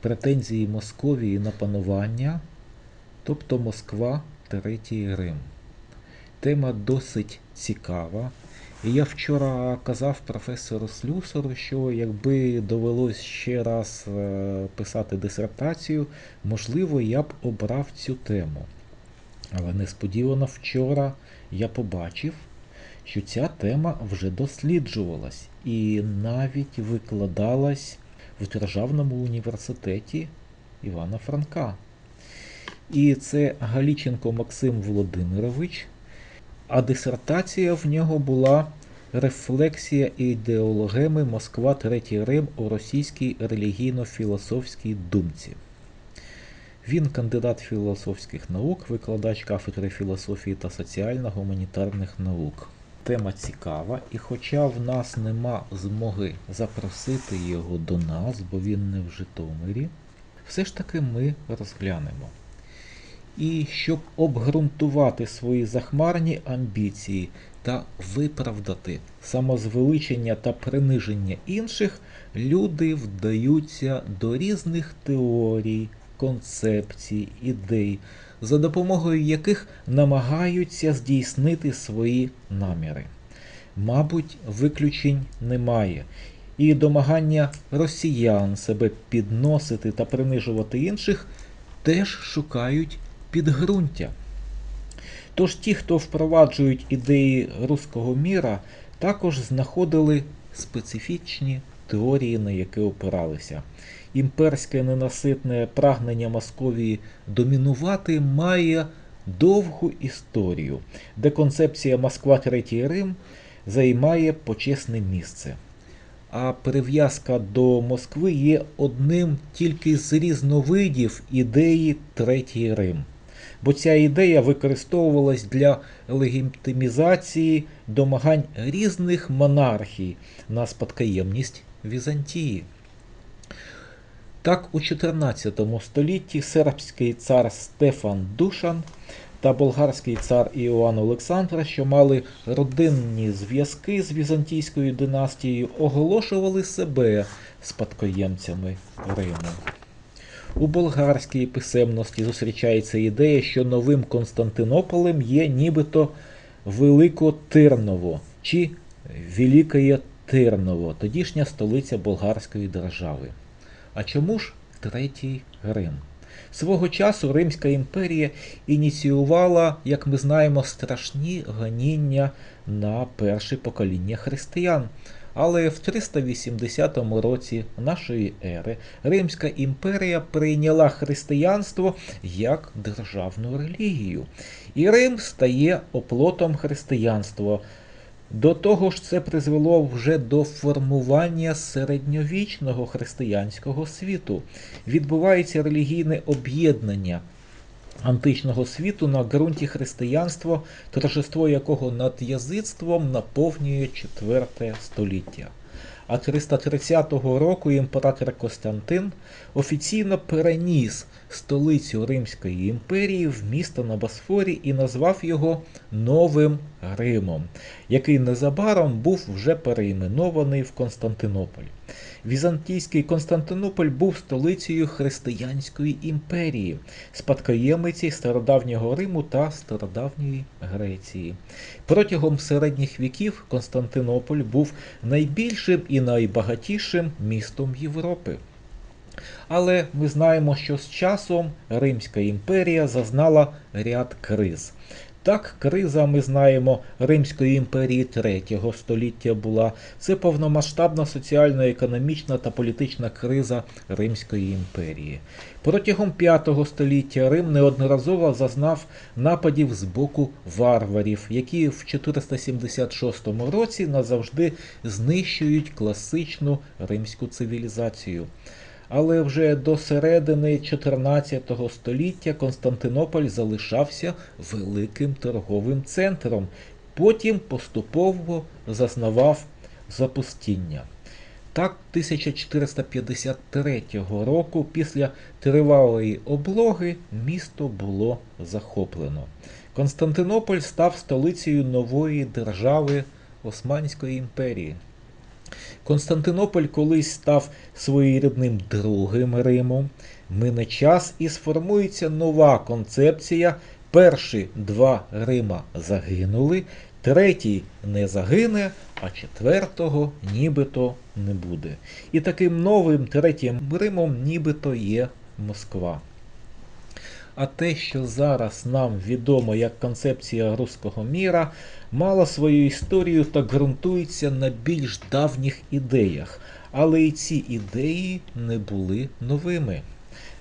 претензії Московії на панування, тобто Москва, Третій Рим. Тема досить цікава. І я вчора казав професору Слюсару, що якби довелось ще раз е, писати дисертацію, можливо, я б обрав цю тему. Але несподівано вчора я побачив, що ця тема вже досліджувалась і навіть викладалась в Державному університеті Івана Франка. І це Галіченко Максим Володимирович, а дисертація в нього була Рефлексія ідеологеми Москва Третій Рим у російській релігійно-філософській думці. Він кандидат філософських наук, викладач кафедри філософії та соціально-гуманітарних наук. Тема цікава, і хоча в нас нема змоги запросити його до нас, бо він не в Житомирі, все ж таки ми розглянемо. І щоб обґрунтувати свої захмарні амбіції та виправдати самозвеличення та приниження інших, люди вдаються до різних теорій, концепцій, ідей, за допомогою яких намагаються здійснити свої наміри. Мабуть, виключень немає. І домагання росіян себе підносити та принижувати інших теж шукають підґрунтя. Тож ті, хто впроваджують ідеї руського міра, також знаходили специфічні теорії, на які опиралися. Імперське ненаситне прагнення Московії домінувати має довгу історію, де концепція Москва Третій Рим займає почесне місце. А прив'язка до Москви є одним тільки з різновидів ідеї Третій Рим. Бо ця ідея використовувалась для легітимізації домагань різних монархій на спадкоємність Візантії. Так, у 14 столітті сербський цар Стефан Душан та болгарський цар Іоанн Олександра, що мали родинні зв'язки з візантійською династією, оголошували себе спадкоємцями Риму. У болгарській писемності зустрічається ідея, що новим Константинополем є нібито Великотирново чи Великоє Тирново, тодішня столиця болгарської держави. А чому ж Третій Рим? Свого часу Римська імперія ініціювала, як ми знаємо, страшні ганіння на перше покоління християн. Але в 380 році нашої ери Римська імперія прийняла християнство як державну релігію. І Рим стає оплотом християнства. До того ж, це призвело вже до формування середньовічного християнського світу. Відбувається релігійне об'єднання античного світу на ґрунті християнства, торжество якого над язицтвом наповнює IV століття. А 330 року імператор Костянтин офіційно переніс столицю Римської імперії в місто на Босфорі і назвав його Новим Римом, який незабаром був вже переіменований в Константинополь. Візантійський Константинополь був столицею Християнської імперії, спадкоємиці стародавнього Риму та стародавньої Греції. Протягом середніх віків Константинополь був найбільшим і найбагатішим містом Європи. Але ми знаємо, що з часом Римська імперія зазнала ряд криз. Так, криза, ми знаємо, Римської імперії третього століття була. Це повномасштабна соціально-економічна та політична криза Римської імперії. Протягом п'ятого століття Рим неодноразово зазнав нападів з боку варварів, які в 476 році назавжди знищують класичну римську цивілізацію. Але вже до середини 14 століття Константинополь залишався великим торговим центром, потім поступово зазнавав запустіння. Так, 1453 року, після тривалої облоги, місто було захоплено. Константинополь став столицею нової держави Османської імперії. Константинополь колись став своєрідним другим Римом. Мине час і сформується нова концепція. Перші два Рима загинули, третій не загине, а четвертого нібито не буде. І таким новим третім Римом нібито є Москва. А те, що зараз нам відомо як концепція руського міра, мало свою історію та ґрунтується на більш давніх ідеях, але і ці ідеї не були новими.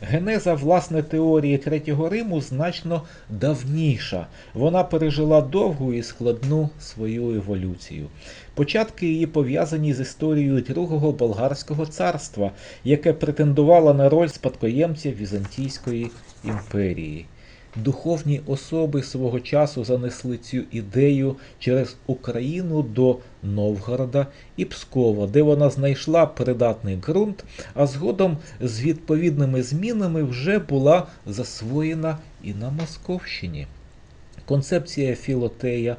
Генеза власне теорії Третього Риму значно давніша. Вона пережила довгу і складну свою еволюцію. Початки її пов'язані з історією Другого Болгарського царства, яке претендувало на роль спадкоємця Візантійської імперії. Духовні особи свого часу занесли цю ідею через Україну до Новгорода і Пскова, де вона знайшла придатний ґрунт, а згодом з відповідними змінами вже була засвоєна і на Московщині. Концепція Філотея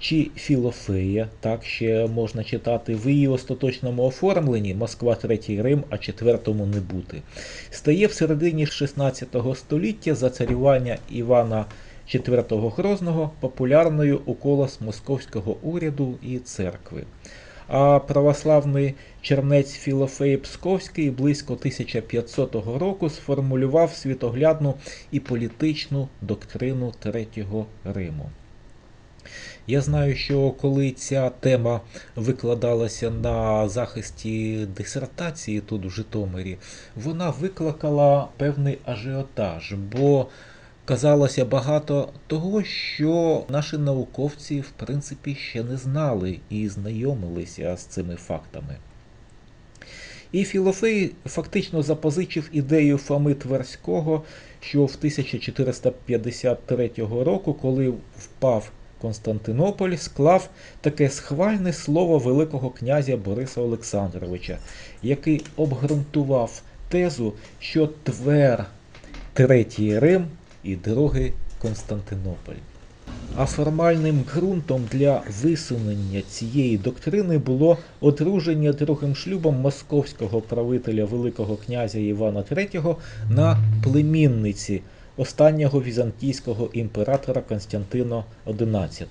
чи Філофея, так ще можна читати в її остаточному оформленні Москва Третій Рим, а четвертому не бути, стає в середині 16 століття за царювання Івана IV Грозного популярною у колос московського уряду і церкви. А православний чернець Філофей Псковський близько 1500 року сформулював світоглядну і політичну доктрину Третього Риму. Я знаю, що коли ця тема викладалася на захисті дисертації тут в Житомирі, вона викликала певний ажіотаж, бо казалося багато того, що наші науковці в принципі ще не знали і знайомилися з цими фактами. І Філофей фактично запозичив ідею Фоми Тверського, що в 1453 року, коли впав Константинополь склав таке схвальне слово Великого князя Бориса Олександровича, який обґрунтував тезу, що Твер третій Рим і другий Константинополь. А формальним ґрунтом для висунення цієї доктрини було одруження другим шлюбом московського правителя Великого князя Івана III на племінниці останнього візантійського імператора Константина XI.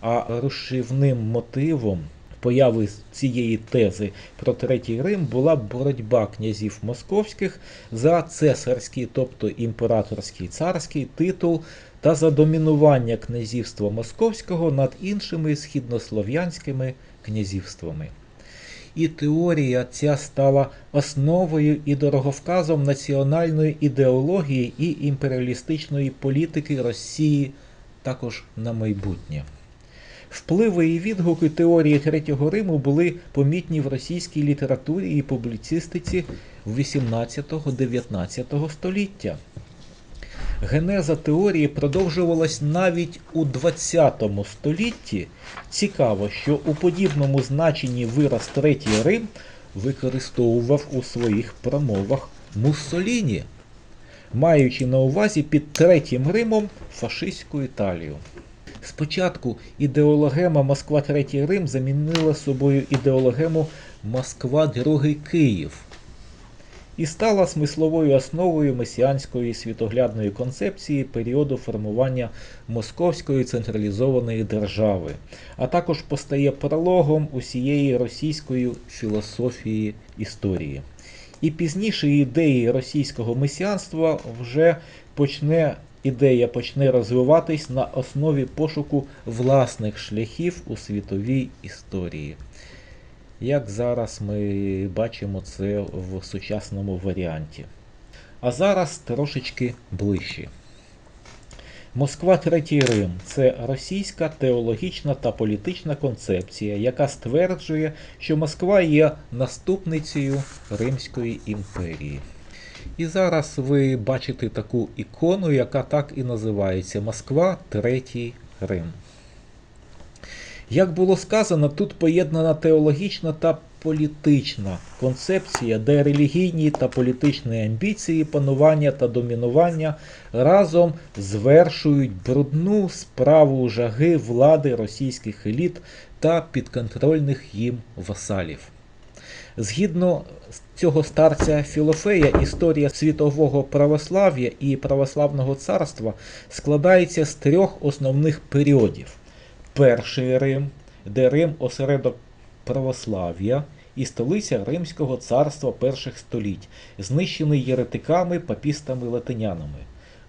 А розшивним мотивом появи цієї тези про Третій Рим була боротьба князів московських за цесарський, тобто імператорський царський титул та за домінування князівства московського над іншими східнослов'янськими князівствами. І теорія ця стала основою і дороговказом національної ідеології і імперіалістичної політики Росії також на майбутнє. Впливи і відгуки теорії Третього Риму були помітні в російській літературі і публіцистиці 18-19 століття. Генеза теорії продовжувалась навіть у 20 столітті. Цікаво, що у подібному значенні вираз Третій Рим використовував у своїх промовах Муссоліні, маючи на увазі під Третім Римом фашистську Італію. Спочатку ідеологема Москва Третій Рим замінила собою ідеологему Москва Другий Київ і стала смисловою основою месіанської світоглядної концепції періоду формування московської централізованої держави, а також постає прологом усієї російської філософії історії. І пізніше ідеї російського месіанства вже почне. Ідея почне розвиватись на основі пошуку власних шляхів у світовій історії як зараз ми бачимо це в сучасному варіанті. А зараз трошечки ближче. Москва Третій Рим це російська теологічна та політична концепція, яка стверджує, що Москва є наступницею Римської імперії. І зараз ви бачите таку ікону, яка так і називається Москва Третій Рим. Як було сказано, тут поєднана теологічна та політична концепція, де релігійні та політичні амбіції, панування та домінування разом звершують брудну справу жаги влади російських еліт та підконтрольних їм васалів. Згідно цього старця Філофея, історія світового православ'я і православного царства складається з трьох основних періодів: перший Рим, де Рим осередок православ'я і столиця Римського царства перших століть, знищений єретиками, папістами, латинянами.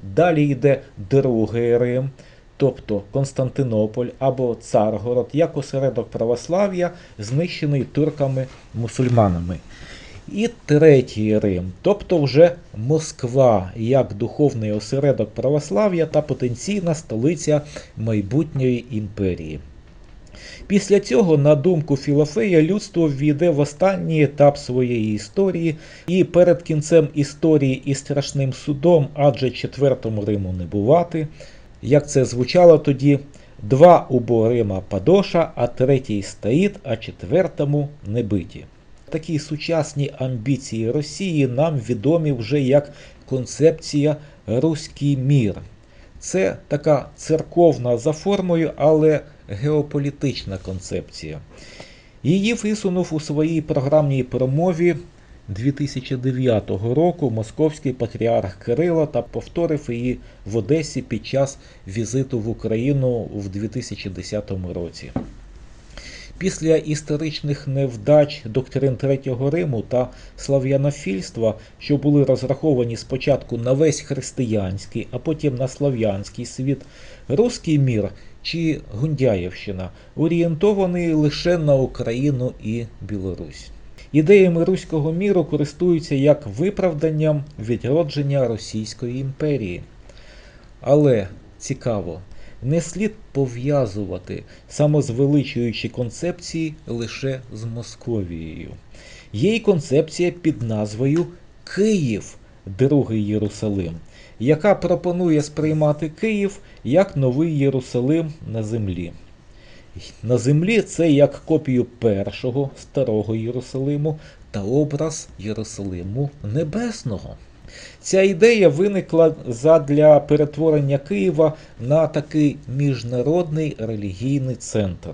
Далі йде другий Рим, тобто Константинополь або Царгород, як осередок православ'я, знищений турками-мусульманами. І третій Рим, тобто вже Москва, як духовний осередок православ'я та потенційна столиця майбутньої імперії. Після цього, на думку Філофея, людство ввійде в останній етап своєї історії, і перед кінцем історії і страшним судом, адже четвертому Риму не бувати, як це звучало тоді, два убо Рима Падоша, а третій стоїть, а четвертому не биті. Такі сучасні амбіції Росії нам відомі вже як концепція Руський мір. Це така церковна за формою, але геополітична концепція. Її висунув у своїй програмній промові 2009 року московський патріарх Кирило та повторив її в Одесі під час візиту в Україну в 2010 році. Після історичних невдач доктрин Третього Риму та слав'янофільства, що були розраховані спочатку на весь християнський, а потім на слав'янський світ, руський мір чи Гундяєвщина орієнтований лише на Україну і Білорусь. Ідеями руського міру користуються як виправданням відродження Російської імперії. Але цікаво, не слід пов'язувати самозвеличуючі концепції лише з Московією. Є й концепція під назвою Київ, Другий Єрусалим, яка пропонує сприймати Київ як новий Єрусалим на землі. На землі це як копію першого старого Єрусалиму та образ Єрусалиму Небесного. Ця ідея виникла задля перетворення Києва на такий міжнародний релігійний центр.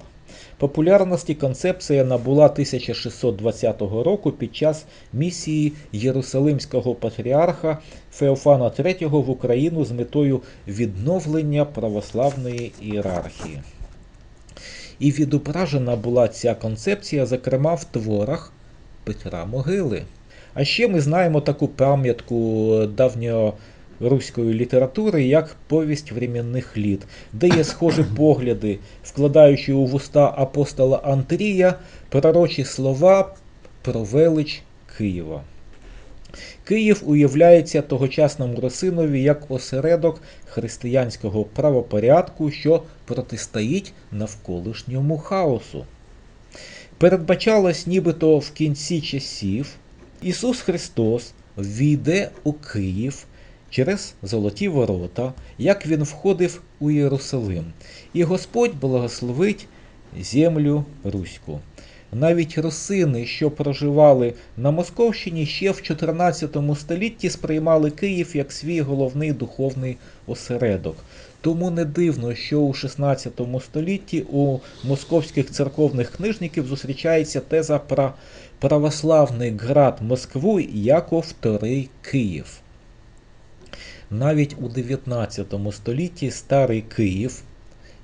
Популярності концепція набула 1620 року під час місії Єрусалимського патріарха Феофана III в Україну з метою відновлення православної ієрархії. І відображена була ця концепція, зокрема в творах Петра Могили. А ще ми знаємо таку пам'ятку давньоруської літератури, як повість временних літ, де є схожі погляди, вкладаючи у вуста апостола Андрія пророчі слова про велич Києва. Київ уявляється тогочасному Росинові як осередок християнського правопорядку, що протистоїть навколишньому хаосу. Передбачалось, нібито в кінці часів Ісус Христос війде у Київ через золоті ворота, як Він входив у Єрусалим, і Господь благословить землю Руську. Навіть русини, що проживали на Московщині, ще в 14 столітті сприймали Київ як свій головний духовний осередок. Тому не дивно, що у 16 столітті у московських церковних книжників зустрічається теза про православний град Москву як вторий Київ. Навіть у 19 столітті старий Київ,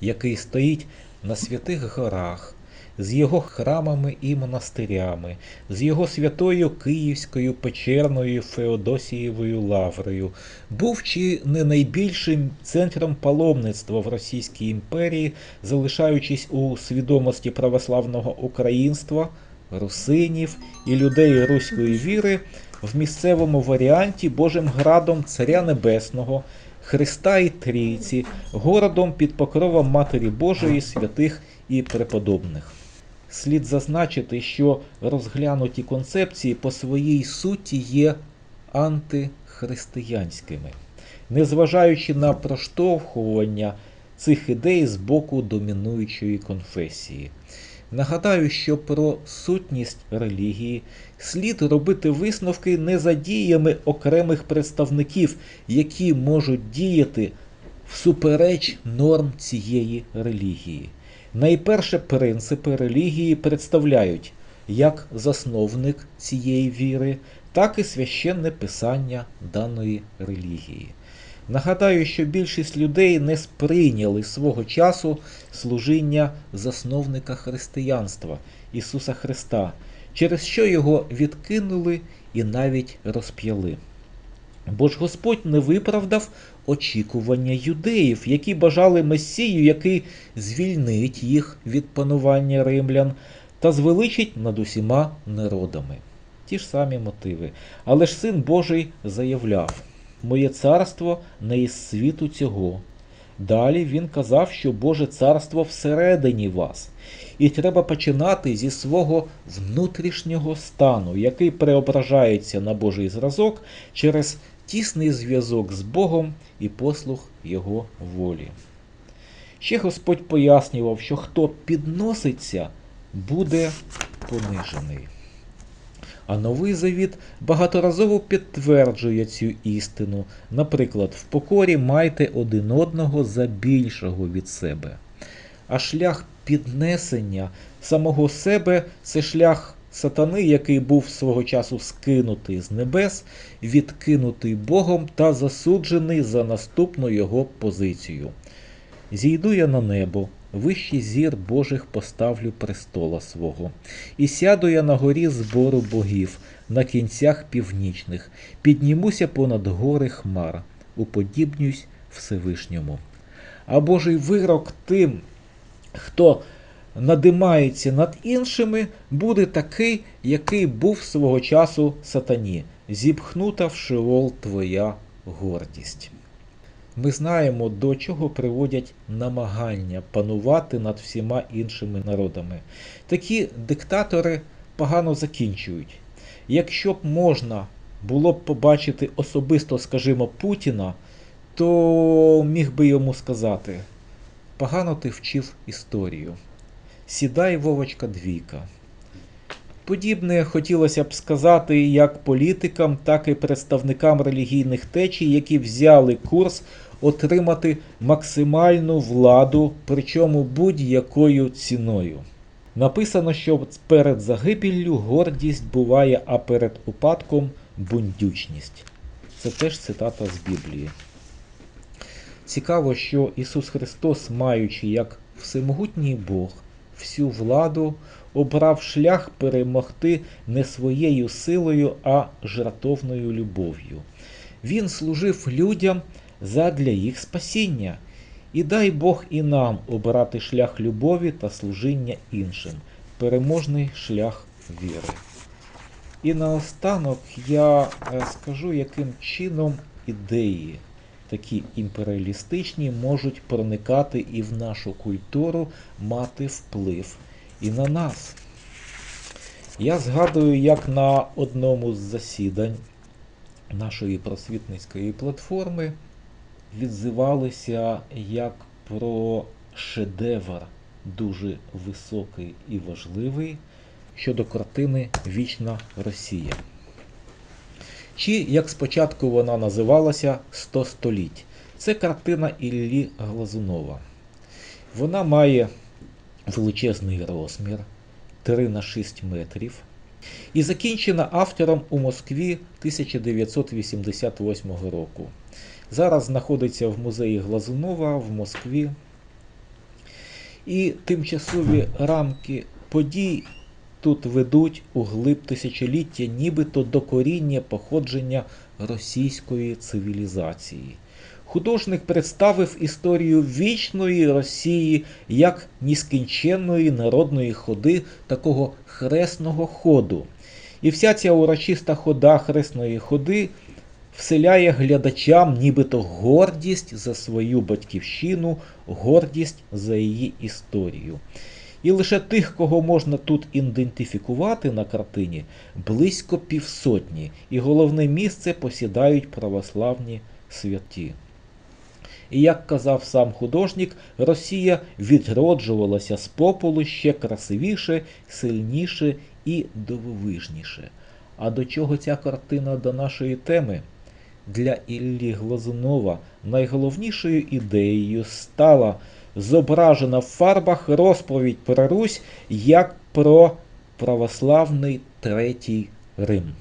який стоїть на святих горах, з його храмами і монастирями, з його святою Київською печерною Феодосієвою лаврою, був чи не найбільшим центром паломництва в Російській імперії, залишаючись у свідомості православного українства, русинів і людей руської віри в місцевому варіанті Божим градом Царя Небесного. Христа і Трійці, городом під покровом Матері Божої, святих і преподобних. Слід зазначити, що розглянуті концепції по своїй суті є антихристиянськими, незважаючи на проштовхування цих ідей з боку домінуючої конфесії. Нагадаю, що про сутність релігії слід робити висновки не за діями окремих представників, які можуть діяти всупереч норм цієї релігії. Найперше принципи релігії представляють як засновник цієї віри, так і священне писання даної релігії. Нагадаю, що більшість людей не сприйняли свого часу служіння засновника християнства Ісуса Христа, через що його відкинули і навіть розп'яли. Бо ж Господь не виправдав очікування юдеїв, які бажали Месію, який звільнить їх від панування римлян та звеличить над усіма народами. Ті ж самі мотиви. Але ж син Божий заявляв: Моє царство не із світу цього. Далі він казав, що Боже царство всередині вас. І треба починати зі свого внутрішнього стану, який преображається на Божий зразок через тісний зв'язок з Богом і послух Його волі. Ще Господь пояснював, що хто підноситься, буде понижений. А новий завіт багаторазово підтверджує цю істину. Наприклад, в покорі майте один одного за більшого від себе. А шлях піднесення самого себе це шлях сатани, який був свого часу скинутий з небес, відкинутий Богом та засуджений за наступну його позицію. Зійду я на небо, вищий зір Божих поставлю престола свого, і сяду я на горі збору богів, на кінцях північних, піднімуся понад гори хмар, уподібнюсь Всевишньому. А Божий вирок тим, хто надимається над іншими, буде такий, який був свого часу сатані, зіпхнута в шеол твоя гордість. Ми знаємо, до чого приводять намагання панувати над всіма іншими народами. Такі диктатори погано закінчують. Якщо б можна було б побачити особисто, скажімо, Путіна, то міг би йому сказати: погано ти вчив історію. Сідай, Вовочка, двійка. Подібне хотілося б сказати як політикам, так і представникам релігійних течій, які взяли курс отримати максимальну владу, причому будь-якою ціною. Написано, що перед загибіллю гордість буває, а перед упадком бундючність. Це теж цитата з Біблії. Цікаво, що Ісус Христос, маючи як всемогутній Бог, всю владу, обрав шлях перемогти не своєю силою, а жертовною любов'ю. Він служив людям задля їх спасіння. І дай Бог і нам обирати шлях любові та служіння іншим, переможний шлях віри. І наостанок я е, скажу, яким чином ідеї, такі імперіалістичні, можуть проникати і в нашу культуру, мати вплив і на нас. Я згадую, як на одному з засідань нашої просвітницької платформи відзивалися як про шедевр дуже високий і важливий щодо картини Вічна Росія. Чи, як спочатку вона називалася «100 століть. Це картина Іллі Глазунова. Вона має величезний розмір 3 на 6 метрів. І закінчена автором у Москві 1988 року. Зараз знаходиться в музеї Глазунова в Москві. І тимчасові рамки подій тут ведуть у глиб тисячоліття, нібито до коріння походження російської цивілізації. Художник представив історію вічної Росії як нескінченної народної ходи такого хресного ходу. І вся ця урочиста хода хресної ходи вселяє глядачам нібито гордість за свою батьківщину, гордість за її історію. І лише тих, кого можна тут ідентифікувати на картині, близько півсотні, і головне місце посідають православні святі. І як казав сам художник, Росія відроджувалася з попелу ще красивіше, сильніше і дивовижніше. А до чого ця картина до нашої теми? Для Іллі Глазунова найголовнішою ідеєю стала зображена в фарбах розповідь про Русь як про православний Третій Рим.